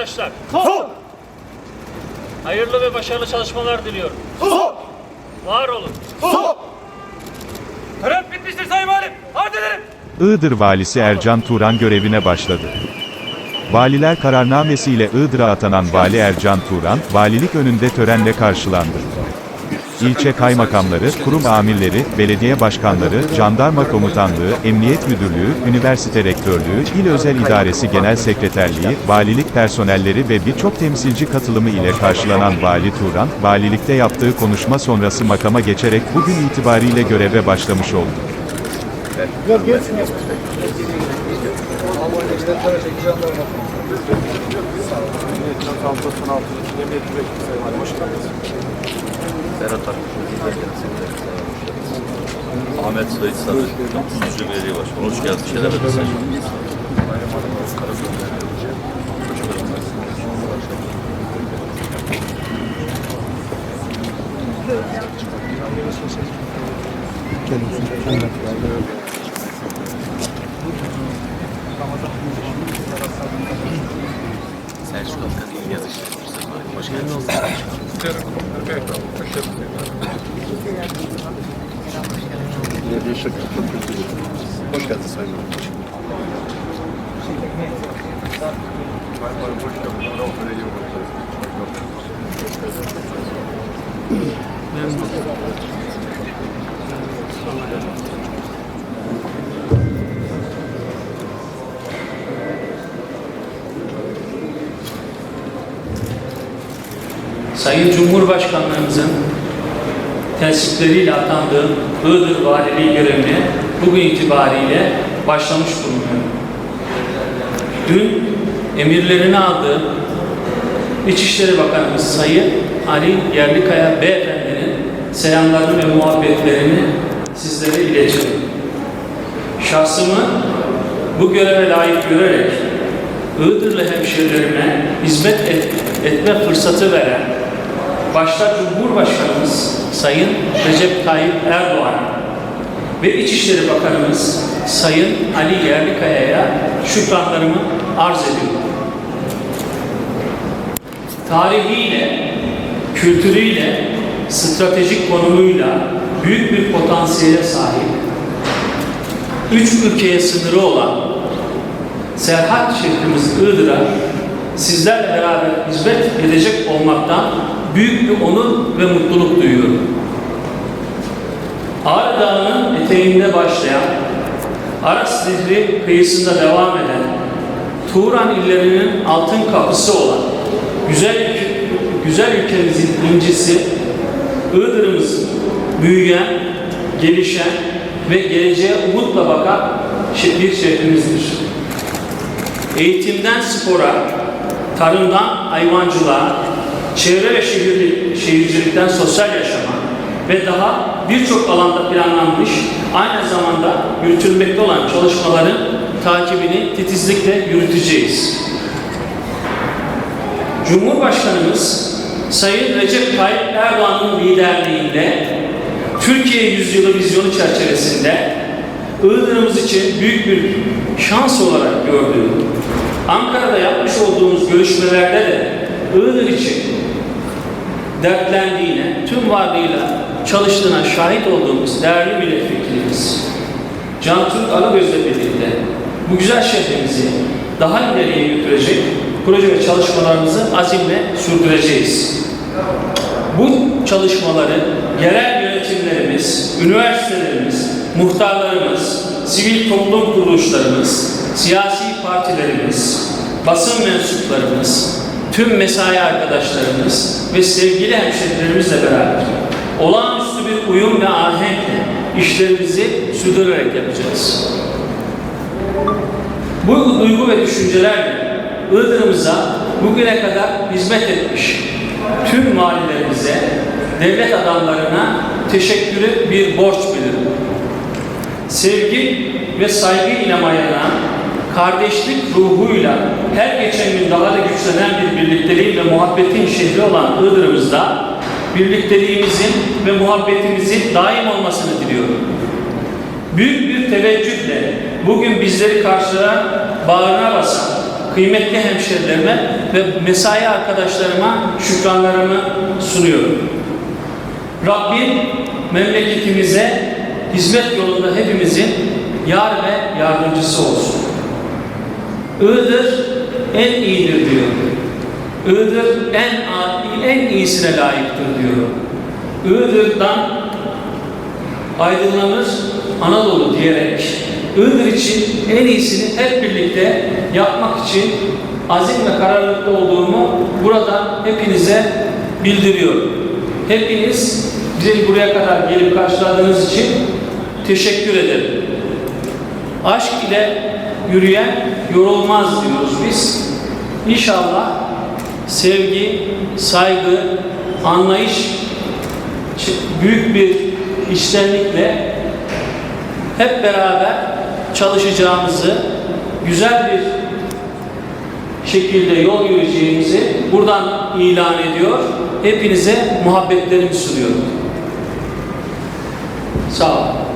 arkadaşlar. Sol! Hayırlı ve başarılı çalışmalar diliyorum. Sol! Var olun. Sol! Görev bitmiştir Sayın Valim. Arz ederim. Iğdır Valisi Ercan Turan görevine başladı. Valiler kararnamesiyle Iğdır'a atanan Vali Ercan Turan, valilik önünde törenle karşılandı. İlçe kaymakamları, kurum amirleri, belediye başkanları, jandarma komutanlığı, emniyet müdürlüğü, üniversite rektörlüğü, il özel idaresi genel sekreterliği, valilik personelleri ve birçok temsilci katılımı ile karşılanan Vali Turan, valilikte yaptığı konuşma sonrası makama geçerek bugün itibariyle göreve başlamış oldu. Serhat Akkuş, Ahmet Sayın Sarı, Tuzcu Belediye Başkanı. Hoş geldin. Şeref edin. Selçuk Alkan İl Yazıcı. Hoş geldiniz. Hoş geldin Sayın Sayın Cumhurbaşkanlarımızın tensipleriyle atandığı Iğdır Valiliği görevine bugün itibariyle başlamış bulunuyor. Dün emirlerini aldığı İçişleri Bakanımız Sayın Ali Yerlikaya Beyefendinin selamlarını ve muhabbetlerini sizlere iletiyorum. Şahsımı bu göreve layık görerek Iğdırlı hemşehrilerime hizmet et- etme fırsatı veren başta Cumhurbaşkanımız Sayın Recep Tayyip Erdoğan ve İçişleri Bakanımız Sayın Ali Yerlikaya'ya şükranlarımı arz ediyorum. Tarihiyle, kültürüyle, stratejik konumuyla büyük bir potansiyele sahip, üç ülkeye sınırı olan Serhat şehrimiz Iğdır'a sizlerle beraber hizmet edecek olmaktan büyük bir onur ve mutluluk duyuyorum. Ağrı Dağı'nın eteğinde başlayan, Aras Nehri kıyısında devam eden, Turan illerinin altın kapısı olan güzel güzel ülkemizin incisi, Iğdır'ımız büyüyen, gelişen ve geleceğe umutla bakan bir şehrimizdir. Eğitimden spora, tarımdan hayvancılığa, çevre ve şehirli, şehircilikten sosyal yaşama ve daha birçok alanda planlanmış, aynı zamanda yürütülmekte olan çalışmaların takibini titizlikle yürüteceğiz. Cumhurbaşkanımız Sayın Recep Tayyip Erdoğan'ın liderliğinde Türkiye Yüzyılı vizyonu çerçevesinde Iğdır'ımız için büyük bir şans olarak gördüğüm, Ankara'da yapmış olduğumuz görüşmelerde de Iğdır için dertlendiğine, tüm varlığıyla çalıştığına şahit olduğumuz değerli milletvekilimiz Can Türk Aragöz'le birlikte bu güzel şehrimizi daha ileriye götürecek proje ve çalışmalarımızı azimle sürdüreceğiz. Bu çalışmaları yerel yönetimlerimiz, üniversitelerimiz, muhtarlarımız, sivil toplum kuruluşlarımız, siyasi partilerimiz, basın mensuplarımız, tüm mesai arkadaşlarımız ve sevgili hemşehrilerimizle beraber olağanüstü bir uyum ve ahenkle işlerimizi sürdürerek yapacağız. Bu duygu ve düşüncelerle Iğdır'ımıza bugüne kadar hizmet etmiş tüm valilerimize, devlet adamlarına teşekkürü bir borç bilirim. Sevgi ve saygı ile mayalanan, kardeşlik ruhuyla her geçen gün daha da güçlenen bir birlikteliğin ve muhabbetin şehri olan Iğdır'ımızda birlikteliğimizin ve muhabbetimizin daim olmasını diliyorum. Büyük bir teveccühle bugün bizleri karşılayan, bağrına basan, kıymetli hemşerilerime ve mesai arkadaşlarıma şükranlarımı sunuyorum. Rabbim memleketimize hizmet yolunda hepimizin yar ve yardımcısı olsun. Iğdır en iyidir diyor. Iğdır en, en iyisine layıktır diyor. Iğdır'dan aydınlanır Anadolu diyerek Iğdır için en iyisini hep birlikte yapmak için azim ve kararlılıklı olduğumu buradan hepinize bildiriyorum. Hepiniz bizi buraya kadar gelip karşıladığınız için teşekkür ederim. Aşk ile yürüyen yorulmaz diyoruz biz. İnşallah sevgi, saygı, anlayış büyük bir içtenlikle hep beraber çalışacağımızı, güzel bir şekilde yol yürüyeceğimizi buradan ilan ediyor. Hepinize muhabbetlerimi sunuyorum. Sağ olun.